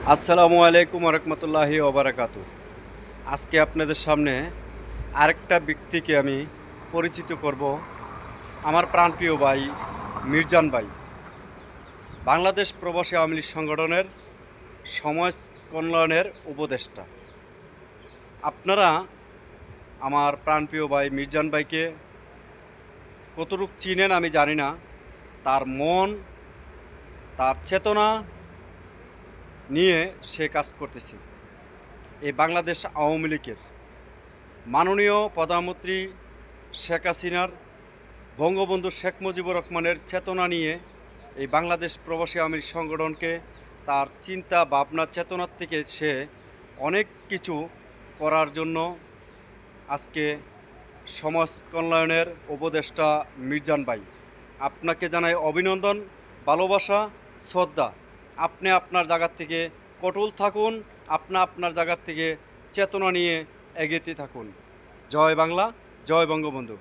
আসসালামু আলাইকুম রহমতুল্লাহি ওবরাকাতু। আজকে আপনাদের সামনে আরেকটা ব্যক্তিকে আমি পরিচিত করব। আমার প্রাণপ্রিয় ভাই মির্জান ভাই। বাংলাদেশ প্রবাসী আওয়ামী লীগ সংগঠনের সমাজ কল্যাণের উপদেষ্টা। আপনারা আমার প্রাণপ্রিয় ভাই মির্জান ভাইকে কতটুক চিনেন আমি জানি না। তার মন, তার চেতনা নিয়ে সে কাজ করতেছে। এই বাংলাদেশ আওয়ামী লীগের মাননীয় প্রধানমন্ত্রী শেখ হাসিনার বঙ্গবন্ধু শেখ মুজিবুর রহমানের চেতনা নিয়ে এই বাংলাদেশ প্রবাসী আওয়ামী সংগঠনকে তার চিন্তা, ভাবনা, চেতনার থেকে সে অনেক কিছু করার জন্য আজকে সমাজ কল্যাণের উপদেষ্টা মির্জান ভাই। আপনাকে জানাই অভিনন্দন, ভালোবাসা, শ্রদ্ধা। আপনি আপনার জায়গার থেকে কটল থাকুন, আপনা আপনার জায়গার থেকে চেতনা নিয়ে এগিয়ে থাকুন। জয় বাংলা, জয় বঙ্গবন্ধু।